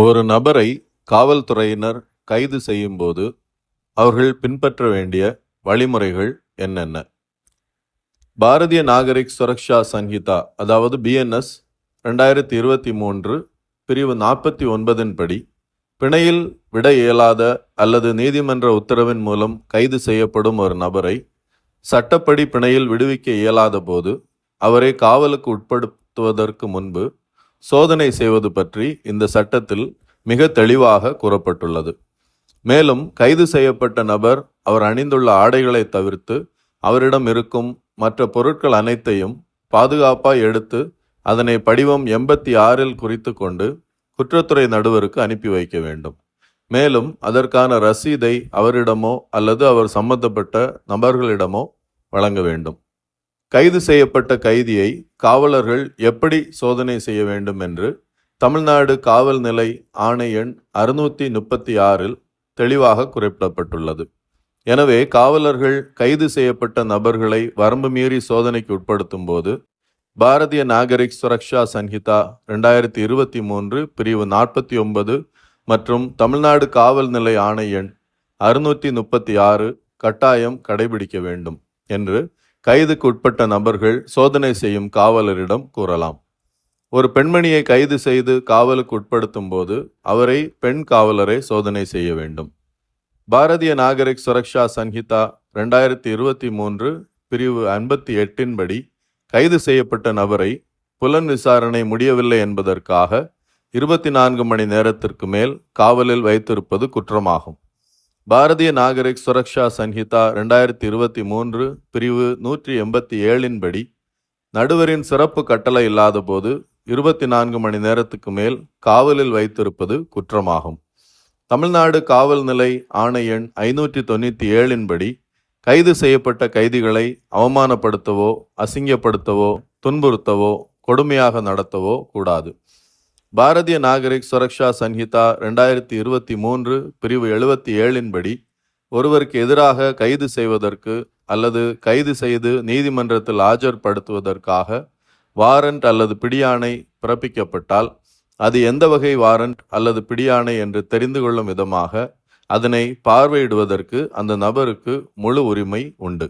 ஒரு நபரை காவல்துறையினர் கைது செய்யும்போது அவர்கள் பின்பற்ற வேண்டிய வழிமுறைகள் என்னென்ன? பாரதிய நாகரிக் சுரக்ஷா சன்ஹிதா அதாவது பிஎன்எஸ் ரெண்டாயிரத்தி இருபத்தி மூன்று பிரிவு நாற்பத்தி ஒன்பதின் படி பிணையில் விட இயலாத அல்லது நீதிமன்ற உத்தரவின் மூலம் கைது செய்யப்படும் ஒரு நபரை சட்டப்படி பிணையில் விடுவிக்க இயலாத போது அவரை காவலுக்கு உட்படுத்துவதற்கு முன்பு சோதனை செய்வது பற்றி இந்த சட்டத்தில் மிக தெளிவாக கூறப்பட்டுள்ளது. மேலும் கைது செய்யப்பட்ட நபர் அவர் அணிந்துள்ள ஆடைகளை தவிர்த்து அவரிடம் இருக்கும் மற்ற பொருட்கள் அனைத்தையும் பாதுகாப்பாய் எடுத்து அதனை படிவம் எண்பத்தி ஆறில் குறித்து கொண்டு குற்றத்துறை நடுவருக்கு அனுப்பி வைக்க வேண்டும். மேலும் அதற்கான ரசீதை அவரிடமோ அல்லது அவர் சம்பந்தப்பட்ட நபர்களிடமோ வழங்க வேண்டும். கைது செய்யப்பட்ட கைதியை காவலர்கள் எப்படி சோதனை செய்ய வேண்டும் என்று தமிழ்நாடு காவல் நிலை ஆணை எண் அறுநூற்றி முப்பத்தி ஆறில் தெளிவாக குறிப்பிடப்பட்டுள்ளது. எனவே காவலர்கள் கைது செய்யப்பட்ட நபர்களை வரம்பு மீறி சோதனைக்கு உட்படுத்தும் போது பாரதிய நாகரிக் சுரக்ஷா சன்ஹிதா ரெண்டாயிரத்தி இருபத்தி மூன்று பிரிவு நாற்பத்தி ஒன்பது மற்றும் தமிழ்நாடு காவல் நிலை ஆணை எண் அறுநூற்றி முப்பத்தி ஆறு கட்டாயம் கடைபிடிக்க வேண்டும் என்று கைதுக்கு உட்பட்ட நபர்கள் சோதனை செய்யும் காவலரிடம் கூறலாம். ஒரு பெண்மணியை கைது செய்து காவலுக்கு உட்படுத்தும் போது அவரை பெண் காவலரை சோதனை செய்ய வேண்டும். பாரதிய நாகரிக் சுரக்ஷா சன்ஹிதா ரெண்டாயிரத்தி இருபத்தி மூன்று பிரிவு ஐம்பத்தி எட்டின்படி கைது செய்யப்பட்ட நபரை புலன் விசாரணை முடியவில்லை என்பதற்காக இருபத்தி நான்கு மணி நேரத்திற்கு மேல் காவலில் வைத்திருப்பது குற்றமாகும். பாரதிய நாகரிக் சுரக்ஷா சன்ஹிதா ரெண்டாயிரத்தி இருபத்தி மூன்று பிரிவு நூற்றி எண்பத்தி ஏழின்படி நடுவரின் சிறப்பு கட்டளை இல்லாத போது இருபத்தி நான்கு மணி நேரத்துக்கு மேல் காவலில் வைத்திருப்பது குற்றமாகும். தமிழ்நாடு காவல் நிலை ஆணை எண் ஐநூற்றி தொண்ணூற்றி ஏழின்படி கைது செய்யப்பட்ட கைதிகளை அவமானப்படுத்தவோ அசிங்கப்படுத்தவோ துன்புறுத்தவோ கொடுமையாக நடத்தவோ கூடாது. பாரதிய நாகரிக் சுரக்ஷா சன்ஹிதா ரெண்டாயிரத்தி இருபத்தி மூன்று பிரிவு எழுபத்தி ஏழின்படி ஒருவருக்கு எதிராக கைது செய்வதற்கு அல்லது கைது செய்து நீதிமன்றத்தில் ஆஜர்படுத்துவதற்காக வாரண்ட் அல்லது பிடியாணை பிறப்பிக்கப்பட்டால் அது எந்த வகை வாரண்ட் அல்லது பிடியாணை என்று தெரிந்து கொள்ளும் விதமாக அதனை பார்வையிடுவதற்கு அந்த நபருக்கு முழு உரிமை உண்டு.